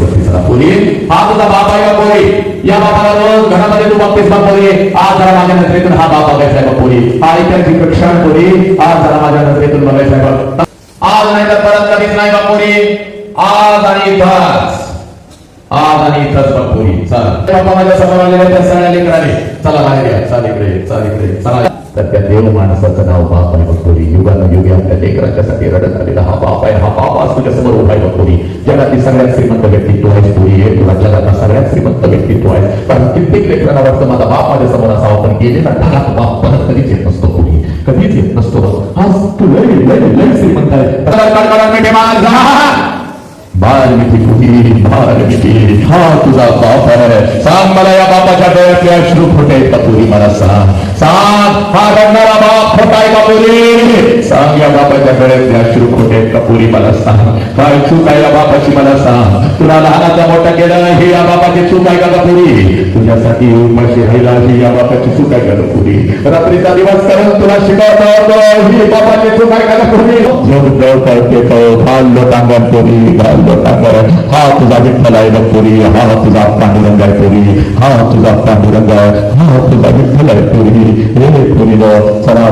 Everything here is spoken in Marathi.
बत्तीस चला हा तुझा बाप आहे का कोणी या बापाला रोज घरामध्ये तू बघतेस का पोरी आज जरा माझ्या नजरेतून हा बाप बघायचा आहे का पोरी हा ऐतिहासिक क्षण पोरी आज जरा माझ्या नजरेतून बघायचा आहे आज नाही तर परत कधीच नाही बा कोणी आज आणि इथंच आज आणि इथंच बघ पोरी चला। बाबा माझ्यासमोर आलेल्या त्या सगळ्या लेकराने चला बाहेर या चाल इकडे चाल इकडे चला तर त्या देव माणसाचं नाव बाप आहे बघतोरी युगानं आपल्या लेकराच्यासाठी रडत आलेला हा बाप आहे. हा बाप आज तुझ्या उभा आहे बघतोरी जगातील सगळ्यात श्रीमंत व्यक्तित्व आहे पोरी हे तुला जगातला सगळ्यात श्रीमंत व्यक्तित्व आहे. कारण कित्येक लेकरांना वाटतं माझा बाप माझ्यासमोर असावा पण गेलेला ढाक बाप परत कधीच येत नसतो कधीच येत नसतो आज तू लय लय लय श्रीमंत आहे चला, कडकडा मिठी मार, जा. बालमिती कुठी बालमिती हा तुझा बाप आहे सांग मला या बापाच्या डोळ्यातले अश्रू खोटे का पुरी मला सांग सांग हा रडणारा बाप खोटा आहे का पुरी सांग या बापाच्या डोळ्यातले अश्रू खोटे आहेत का पुरी मला सांग काय चूक आहे या बापाची मला सांग तुला लहानाचा मोठा केलं हे या बापाची चूक आहे का पुरी तुझ्यासाठी उपाशी राहिला ही या बापाची चूक आहे का पुरी रात्रीचा दिवस करून तुला शिकवतो ही बापाची चूक आहे का पुरी झोप देव करते तो घाल टांगण पुरी. घाल टांगण हा तुझा विठ्ठल आहे पुरी हा तुझा पांडुरंग आहे पुरी हा तुझा पांडुरंग हा तुझा विठ्ठल आहे पुरी. हे पुरी चला